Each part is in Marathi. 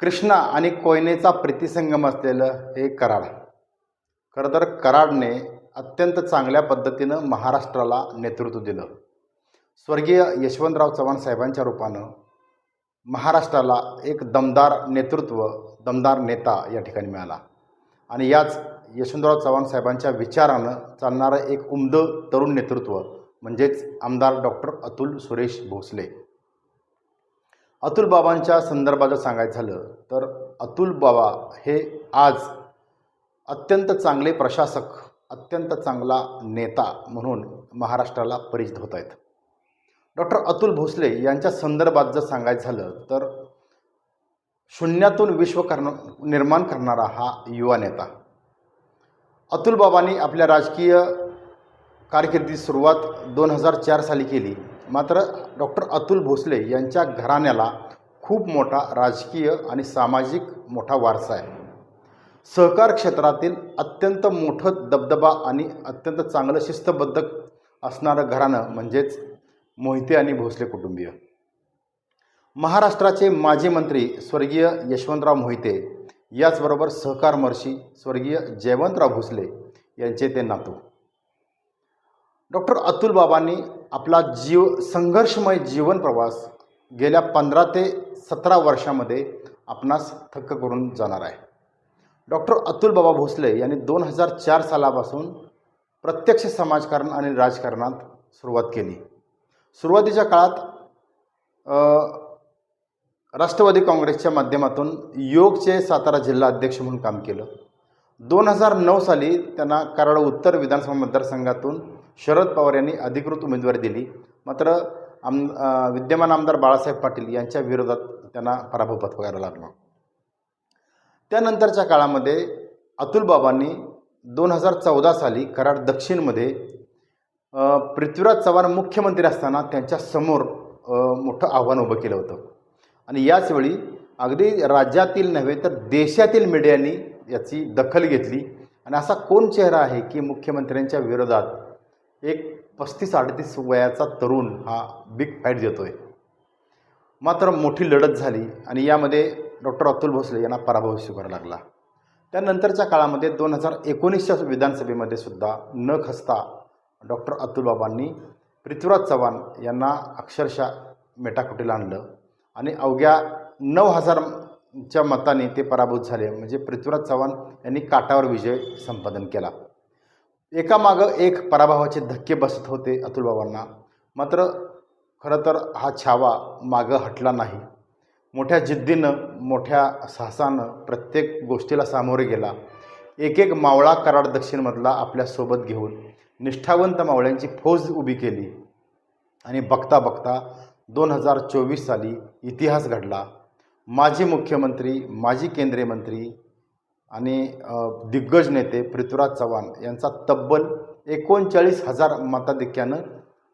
कृष्णा आणि कोयनेचा प्रीतिसंगम असलेलं हे कराड. खरं तर कराडने अत्यंत चांगल्या पद्धतीनं महाराष्ट्राला नेतृत्व दिलं. स्वर्गीय यशवंतराव चव्हाण साहेबांच्या रूपानं महाराष्ट्राला एक दमदार नेतृत्व दमदार नेता या ठिकाणी मिळाला. आणि याच यशवंतराव चव्हाण साहेबांच्या विचारानं चालणारं एक उमदं तरुण नेतृत्व म्हणजेच आमदार डॉक्टर अतुल सुरेश भोसले अतुल बाबांच्या संदर्भात जर सांगायचं झालं तर अतुल बाबा हे आज अत्यंत चांगले प्रशासक अत्यंत चांगला नेता म्हणून महाराष्ट्राला परिचित होत आहेत. डॉक्टर अतुल भोसले यांच्या संदर्भात जर सांगायचं झालं तर शून्यातून विश्व करण निर्माण करणारा हा युवा नेता. अतुल बाबांनी आपल्या राजकीय कारकिर्दीत सुरुवात दोन हजार चार साली केली. मात्र डॉक्टर अतुल भोसले यांच्या घराण्याला खूप मोठा राजकीय आणि सामाजिक मोठा वारसा आहे. सहकार क्षेत्रातील अत्यंत मोठं दबदबा आणि अत्यंत चांगलं शिस्तबद्ध असणारं घराणं म्हणजेच मोहिते आणि भोसले कुटुंबीय. महाराष्ट्राचे माजी मंत्री स्वर्गीय यशवंतराव मोहिते याचबरोबर सहकारमर्षी स्वर्गीय जयवंतराव भोसले यांचे ते नातू. डॉक्टर अतुल बाबांनी आपला जीव संघर्षमय जीवन प्रवास गेल्या पंधरा ते सतरा वर्षामध्ये आपणास थक्क करून जाणार आहे. डॉक्टर अतुल बाबा भोसले यांनी दोन हजार चार सालापासून प्रत्यक्ष समाजकारण आणि राजकारणात सुरुवात केली. सुरुवातीच्या काळात राष्ट्रवादी काँग्रेसच्या माध्यमातून योगचे सातारा जिल्हा अध्यक्ष म्हणून काम केलं. दोन हजार नऊ साली त्यांना कराड उत्तर विधानसभा मतदारसंघातून शरद पवार यांनी अधिकृत उमेदवारी दिली. मात्र आम विद्यमान आमदार बाळासाहेब पाटील यांच्या विरोधात त्यांना पराभव पत्करायला लागला. त्यानंतरच्या काळामध्ये अतुलबाबांनी दोन हजार चौदा साली कराड दक्षिणमध्ये पृथ्वीराज चव्हाण मुख्यमंत्री असताना त्यांच्यासमोर मोठं आव्हान उभं केलं होतं. आणि याचवेळी अगदी राज्यातील नव्हे तर देशातील मीडियानी याची दखल घेतली. आणि असा कोण चेहरा आहे की मुख्यमंत्र्यांच्या विरोधात एक पस्तीस अडतीस वयाचा तरुण हा बिग फाईट देतोय मात्र मोठी लढत झाली आणि यामध्ये डॉक्टर अतुल भोसले यांना पराभव स्वीकारावा लागला. त्यानंतरच्या काळामध्ये दोन हजार एकोणीसच्या विधानसभेमध्ये सुद्धा न खसता डॉक्टर अतुलबाबांनी पृथ्वीराज चव्हाण यांना अक्षरशः मेटाकुटीला आणलं आणि अवघ्या नऊ हजारच्या मताने ते पराभूत झाले. म्हणजे पृथ्वीराज चव्हाण यांनी काटावर विजय संपादन केला. एकामागं एक पराभवाचे धक्के बसत होते अतुलबाबांना. मात्र खरं तर हा छावा मागं हटला नाही. मोठ्या जिद्दीनं मोठ्या साहसानं प्रत्येक गोष्टीला सामोरे गेला. एक एक मावळा कराड दक्षिणमधला आपल्यासोबत घेऊन निष्ठावंत मावळ्यांची फौज उभी केली. आणि बघता बघता दोन हजार चोवीस साली इतिहास घडला. माजी मुख्यमंत्री माजी केंद्रीय मंत्री आणि दिग्गज नेते पृथ्वीराज चव्हाण यांचा तब्बल एकोणचाळीस हजार मताधिक्यानं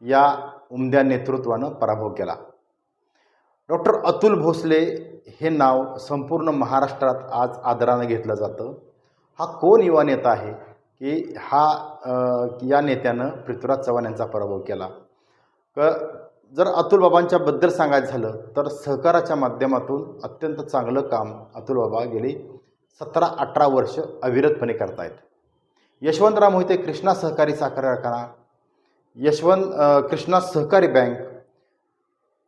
या उमद्या नेतृत्वानं पराभव केला. डॉक्टर अतुल भोसले हे नाव संपूर्ण महाराष्ट्रात आज आदरानं घेतलं जातं. हा कोण युवा नेता आहे? की हा या नेत्यानं पृथ्वीराज चव्हाण यांचा पराभव केला. क जर अतुल बाबांच्याबद्दल सांगायचं झालं तर सहकाराच्या माध्यमातून अत्यंत चांगलं काम अतुल बाबा गेली. सतरा अठरा वर्ष अविरतपणे करतायत. यशवंतराव मोहिते कृष्णा सहकारी साखर कारखाना यशवंत कृष्णा सहकारी बँक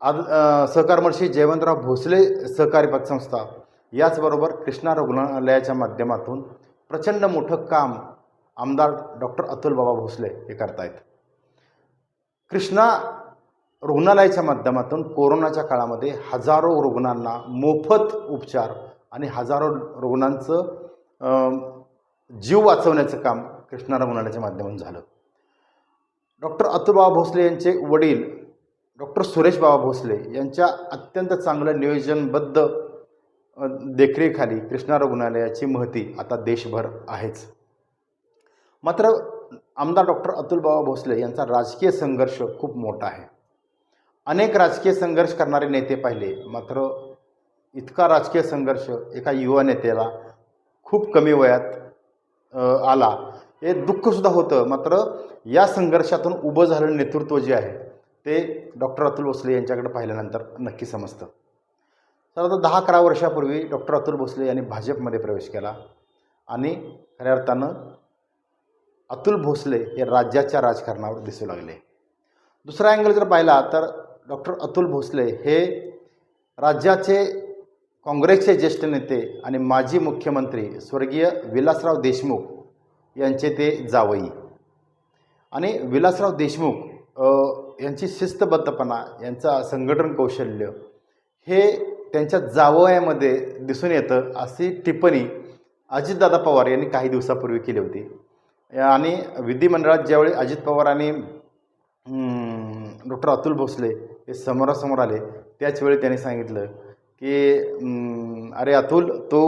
आद अ, सहकार जयवंतराव भोसले सहकारी पतसंस्था याचबरोबर कृष्णा रुग्णालयाच्या माध्यमातून प्रचंड मोठं काम आमदार डॉक्टर अतुल बाबा भोसले हे करतायत. कृष्णा रुग्णालयाच्या माध्यमातून कोरोनाच्या काळामध्ये हजारो रुग्णांना मोफत उपचार आणि हजारो रुग्णांचं जीव वाचवण्याचं काम कृष्णा रुग्णालयाच्या माध्यमातून झालं. डॉक्टर अतुलबाबा भोसले यांचे वडील डॉक्टर सुरेश बाबा भोसले यांच्या अत्यंत चांगलं नियोजनबद्ध देखरेखाली कृष्णा रुग्णालयाची महती आता देशभर आहेच. मात्र आमदार डॉक्टर अतुलबाबा भोसले यांचा राजकीय संघर्ष खूप मोठा आहे. अनेक राजकीय संघर्ष करणारे नेते पाहिले मात्र इतका राजकीय संघर्ष एका युवा नेत्याला खूप कमी वयात आला. हे दुःखसुद्धा होतं मात्र या संघर्षातून उभं झालेलं नेतृत्व जे आहे ते डॉक्टर अतुल भोसले यांच्याकडे पाहिल्यानंतर नक्की समजतं. साधारणतः दहा अकरा वर्षापूर्वी डॉक्टर अतुल भोसले यांनी भाजपमध्ये प्रवेश केला आणि खऱ्या अर्थानं अतुल भोसले हे राज्याच्या राजकारणावर दिसू लागले. दुसरा अँगल जर पाहिला तर डॉक्टर अतुल भोसले हे राज्याचे काँग्रेसचे ज्येष्ठ नेते आणि माजी मुख्यमंत्री स्वर्गीय विलासराव देशमुख यांचे ते जावई. आणि विलासराव देशमुख यांची शिस्तबद्धपणा यांचा संघटन कौशल्य हे त्यांच्या जावयामध्ये दिसून येतं अशी टिप्पणी अजितदादा पवार यांनी काही दिवसापूर्वी केली होती. आणि विधिमंडळात ज्यावेळी अजित पवार आणि डॉक्टर अतुल भोसले हे समोरासमोर आले त्याचवेळी त्यांनी सांगितलं की अरे अतुल तू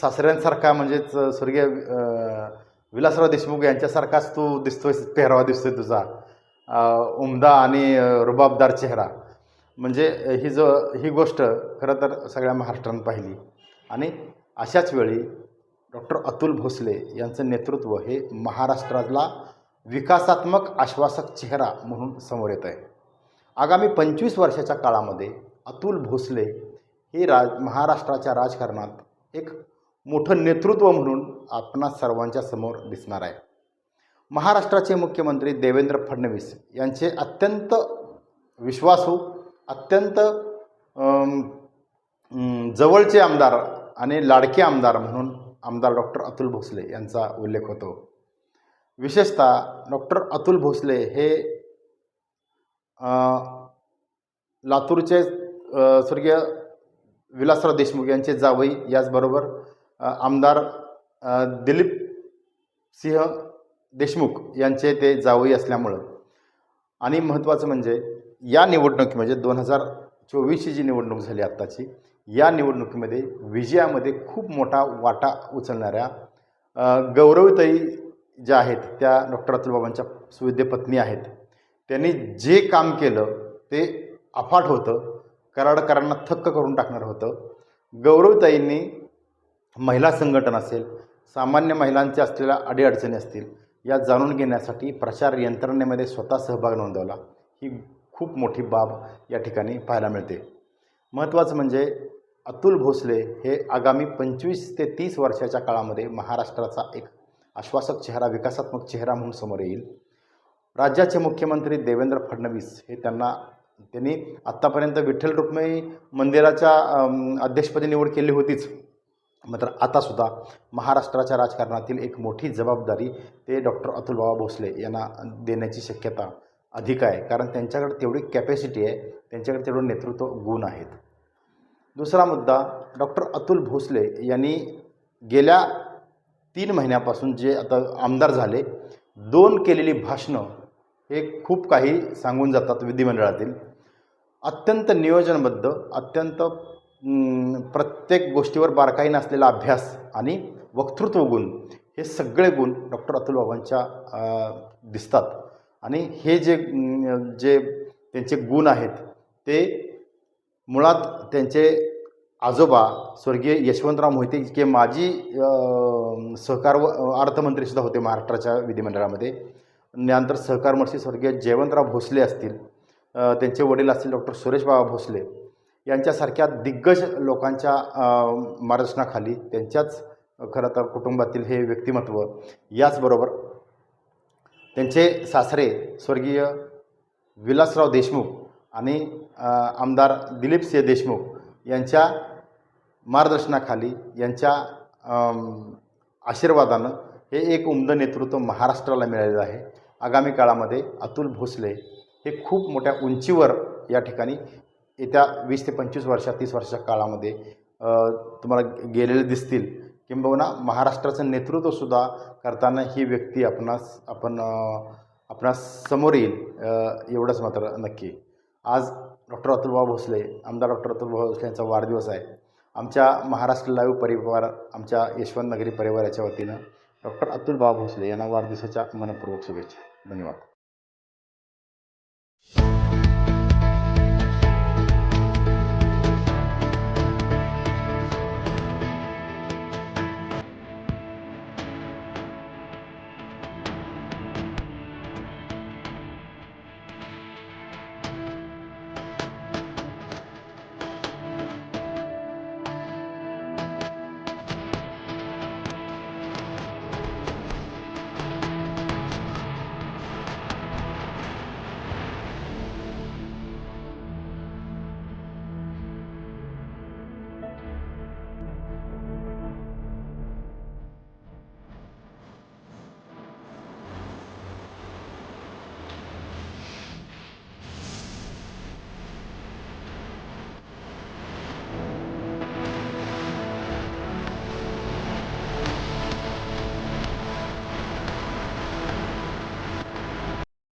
सासऱ्यांसारखा म्हणजेच स्वर्गीय विलासराव देशमुख यांच्यासारखाच तू दिसतोय पेहरावा दिसतोय तुझा. उमदा आणि रुबाबदार चेहरा. म्हणजे ही जो ही गोष्ट खरं तर सगळ्या महाराष्ट्रानं पाहिली. आणि अशाच वेळी डॉक्टर अतुल भोसले यांचं नेतृत्व हे महाराष्ट्राला विकासात्मक आश्वासक चेहरा म्हणून समोर येत आहे आगामी पंचवीस वर्षाच्या काळामध्ये अतुल भोसले हे राज महाराष्ट्राच्या राजकारणात एक मोठं नेतृत्व म्हणून आपणा सर्वांच्या समोर दिसणार आहे. महाराष्ट्राचे मुख्यमंत्री देवेंद्र फडणवीस यांचे अत्यंत विश्वासू अत्यंत जवळचे आमदार आणि लाडके आमदार म्हणून आमदार डॉक्टर अतुल भोसले यांचा उल्लेख होतो. विशेषतः डॉक्टर अतुल भोसले हे लातूरचे स्वर्गीय विलासराव देशमुख यांचे जावई याचबरोबर आमदार दिलीप सिंह देशमुख यांचे ते जावई असल्यामुळं. आणि महत्त्वाचं म्हणजे या निवडणुकी म्हणजे दोन हजार चोवीसची जी निवडणूक झाली आत्ताची या निवडणुकीमध्ये विजयामध्ये खूप मोठा वाटा उचलणाऱ्या गौरवताई ज्या आहेत त्या डॉक्टर अतुलबाबांच्या सुविद्य पत्नी आहेत. त्यांनी जे काम केलं ते अफाट होतं. कराडकरांना थक्क करून टाकणार होतं. गौरवताईंनी महिला संघटन असेल सामान्य महिलांच्या असलेल्या अडीअडचणी असतील या जाणून घेण्यासाठी प्रचार यंत्रणेमध्ये स्वतः सहभाग नोंदवला. ही खूप मोठी बाब या ठिकाणी पाहायला मिळते. महत्त्वाचं म्हणजे अतुल भोसले हे आगामी पंचवीस ते तीस वर्षाच्या काळामध्ये महाराष्ट्राचा एक आश्वासक चेहरा विकासात्मक चेहरा म्हणून समोर येईल. राज्याचे मुख्यमंत्री देवेंद्र फडणवीस हे त्यांना त्यांनी आत्तापर्यंत विठ्ठल रुक्मिणी मंदिराच्या अध्यक्षपदी निवड केली होतीच. मात्र आतासुद्धा महाराष्ट्राच्या राजकारणातील एक मोठी जबाबदारी ते डॉक्टर अतुल बाबा भोसले यांना देण्याची शक्यता अधिक आहे. कारण त्यांच्याकडे तेवढी कॅपॅसिटी आहे त्यांच्याकडे तेवढं नेतृत्व गुण आहेत. दुसरा मुद्दा डॉक्टर अतुल भोसले यांनी गेल्या तीन महिन्यापासून जे आता आमदार झाले दोन केलेली भाषणं हे खूप काही सांगून जातात विधिमंडळातील. अत्यंत नियोजनबद्ध अत्यंत प्रत्येक गोष्टीवर बारकाईनं असलेला अभ्यास आणि वक्तृत्व गुण हे सगळे गुण डॉक्टर अतुल बाबांच्या दिसतात. आणि हे जे जे त्यांचे गुण आहेत ते मुळात त्यांचे आजोबा स्वर्गीय यशवंतराव मोहिते जे माजी सहकार व अर्थमंत्रीसुद्धा होते महाराष्ट्राच्या विधिमंडळामध्ये. त्यानंतर सहकार मंत्री स्वर्गीय जयवंतराव भोसले असतील त्यांचे वडील असतील डॉक्टर सुरेशबाबा भोसले यांच्यासारख्या दिग्गज लोकांच्या मार्गदर्शनाखाली त्यांच्याच खरं तर कुटुंबातील हे व्यक्तिमत्व याचबरोबर त्यांचे सासरे स्वर्गीय विलासराव देशमुख आणि आमदार दिलीप सिंह देशमुख यांच्या मार्गदर्शनाखाली यांच्या आशीर्वादानं हे एक उमदं नेतृत्व महाराष्ट्राला मिळालेलं आहे. आगामी काळामध्ये अतुल भोसले हे खूप मोठ्या उंचीवर या ठिकाणी येत्या वीस ते पंचवीस वर्षात तीस वर्षाच्या काळामध्ये तुम्हाला गेलेले दिसतील. किंबहुना महाराष्ट्राचं नेतृत्वसुद्धा करताना ही व्यक्ती आपणास आपण आपणास समोर येईल एवढंच मात्र नक्की. आज डॉक्टर अतुलभाऊ भोसले आमदार डॉक्टर अतुलभाऊ भोसले यांचा वाढदिवस आहे. आमच्या महाराष्ट्र लाईव्ह परिवार आमच्या यशवंत नगरी परिवाराच्या वतीनं डॉक्टर अतुलभाऊ भोसले यांना वाढदिवसाच्या मनपूर्वक शुभेच्छा. धन्यवाद